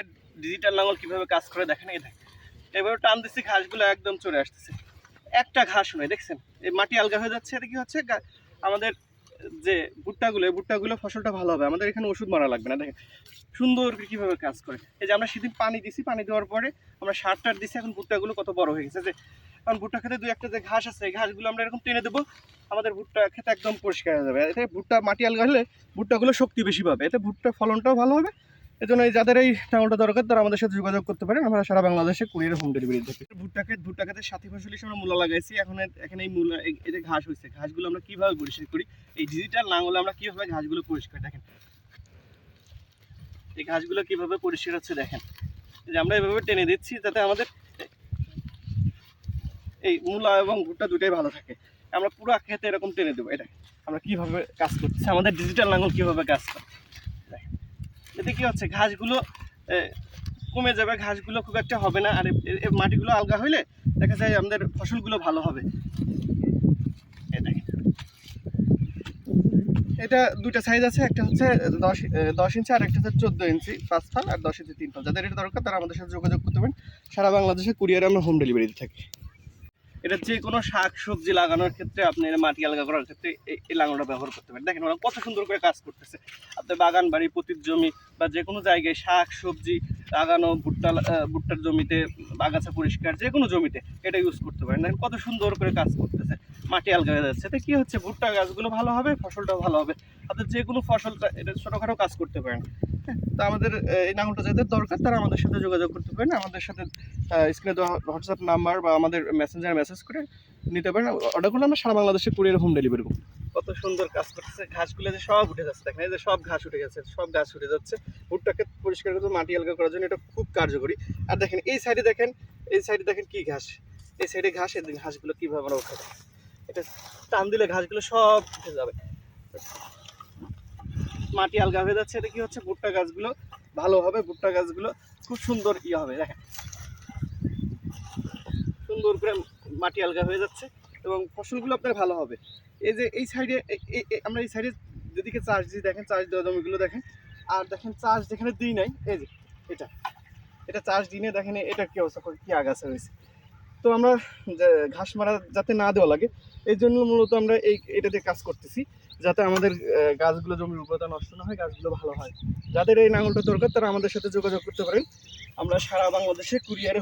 হাতে ডিজিটাল লাঙল কীভাবে কাজ করে দেখেন, এই দেখেন। এভাবে টান দিচ্ছি ঘাসগুলো একদম চলে আসতেছে। একটা ঘাস নয়, দেখছেন? এই মাটি আলগা হয়ে যাচ্ছে, এটা কি হচ্ছে? আমাদের যে ভুট্টাগুলো ভুট্টাগুলো ফসলটা ভালো হবে। আমাদের এখানে ওষুধ মারা লাগবে না, দেখেন। সুন্দর করে কীভাবে কাজ করে। এই যে আমরা সেদিন পানি দিছি, পানি দেওয়ার পরে আমরা সার টার দিছি, এখন ভুট্টাগুলো কত বড় হয়ে গেছে। যে কারণ ভুট্টা খেতে দুই একটা যে ঘাস আছে, এই ঘাসগুলো আমরা এরকম টেনে দেবো, আমাদের ভুট্টা খেতে একদম পরিষ্কার হয়ে যাবে। এতে ভুট্টা মাটি আলগা হলে ভুট্টাগুলো শক্তি বেশি পাবে। এতে ভুট্টা ফলনটাও ভালো হবে এজন্য এই যাদের এই টাঙলটা দরকার, তারা আমাদের সাথে যোগাযোগ করতে পারেন। আমরা সারা বাংলাদেশে কুরিয়ার হোম ডেলিভারি থাকি ভুট্টাকে ভুট্টা খেতে সাথী ফসল আমরা মূলা লাগাইছি। এখন এখানে এই মূলা এই যে ঘাস হয়েছে ঘাসগুলো আমরা কীভাবে পরিষ্কার করি? এই ডিজিটাল লাঙলে আমরা কীভাবে ঘাসগুলো পরিষ্কার দেখেন? এই ঘাসগুলো কীভাবে পরিষ্কার হচ্ছে দেখেন? যে আমরা এভাবে টেনে দিচ্ছি যাতে আমাদের এই মূলা এবং ভুট্টা দুটাই ভালো থাকে। আমরা পুরো খেতে এরকম টেনে দেবো এটা আমরা কীভাবে কাজ করছি আমাদের ডিজিটাল লাঙল কীভাবে কাজ করে। এতে কি হচ্ছে? ঘাসগুলো কমে যাবে, ঘাসগুলো খুব একটা হবে না। আর মাটিগুলো আলগা হইলে দেখা যায় আমাদের ফসলগুলো ভালো হবে। এটা দুটো সাইজ আছে, একটা হচ্ছে দশ দশ ইঞ্চি আর একটা হচ্ছে চোদ্দ ইঞ্চি পাঁচ ফাল আর দশ ইঞ্চি তিন ফাল। যাদের এটা দরকার, তারা আমাদের সাথে যোগাযোগ করতে পারেন। সারা বাংলাদেশে কুরিয়ারে আমরা হোম ডেলিভারি থাকি। এটা যে কোনো শাক সবজি লাগানোর ক্ষেত্রে, আপনি মাটি আলগা করার ক্ষেত্রে এই- এই লাঙলটা ব্যবহার করতে পারেন। দেখেন ওরা কত সুন্দর করে কাজ করতেছে। আপনার বাগান, বাড়ি পতির জমি বা যে কোনো জায়গায় শাক সবজি লাগানো ভুট্টা ভুট্টার জমিতে আগাছা পরিষ্কার যে কোনো জমিতে এটা ইউজ করতে পারেন। দেখেন কত সুন্দর করে কাজ করতেছে। মাটি আলগা হয়ে যাচ্ছে। এতে কি হচ্ছে? ভুট্টা গাছগুলো ভালো হবে? ফসলটাও ভালো হবে। আপনার যে কোনো ফসলটা এটা ছোটোখাটো কাজ করতে পারেন। হ্যাঁ, তা আমাদের এই নাঙলটা যাদের দরকার তারা আমাদের সাথে যোগাযোগ করতে পারেন। আমাদের সাথে স্ক্রিনে দেওয়া হোয়াটসঅ্যাপ নাম্বার বা আমাদের মেসেঞ্জার মেসেজ করে নিতে পারেন। অর্ডার করলে আমরা সারা বাংলাদেশে কুরিয়ার হোম ডেলিভারি করব। কত সুন্দর কাজ করতেছে। ঘাসগুলো যে সব উঠে যাচ্ছে, দেখেন, এই যে সব ঘাস উঠে গেছে, সব ঘাস উঠে যাচ্ছে। ভুট্টাকে পরিষ্কার করতে মাটি আলগা করার জন্য এটা খুব কার্যকরী। আর দেখেন, এই সাইডে দেখেন, এই সাইডে দেখেন কি ঘাস? এই সাইডে ঘাস, এই ঘাসগুলো কীভাবে আমরা উঠাবো? এটা টান দিলে ঘাসগুলো সব উঠে যাবে। মাটি আলগা হয়ে যাচ্ছে, এটা কি হচ্ছে? ভুট্টা গাছগুলো ভালো হবে ভুট্টা গাছগুলো খুব সুন্দর ইয়ে হবে, দেখেন। সুন্দর করে মাটি আলগা হয়ে যাচ্ছে। এবং ফসলগুলো আপনার ভালো হবে। এই যে এই সাইডে আমরা এই সাইডে যেদিকে চার্জ দিই দেখেন চার্জ দেওয়া জমিগুলো দেখেন, আর দেখেন চার্জ যেখানে দিই নাই, এই যে এটা এটা চার্জ দিনে দেখেন এটা কি অবস্থা কি আগাছা হয়েছে তো আমরা ঘাস মারা যাতে না দেওয়া লাগে, এই জন্য মূলত আমরা এই, এটা দিয়ে কাজ করতেছি, যাতে আমাদের গাছগুলো জমির উর্বরতা নষ্ট না হয়, গাছগুলো ভালো হয়। যাদের এই নাঙলটা দরকার, তারা আমাদের সাথে যোগাযোগ করতে পারেন। আমরা সারা বাংলাদেশে কুরিয়ারে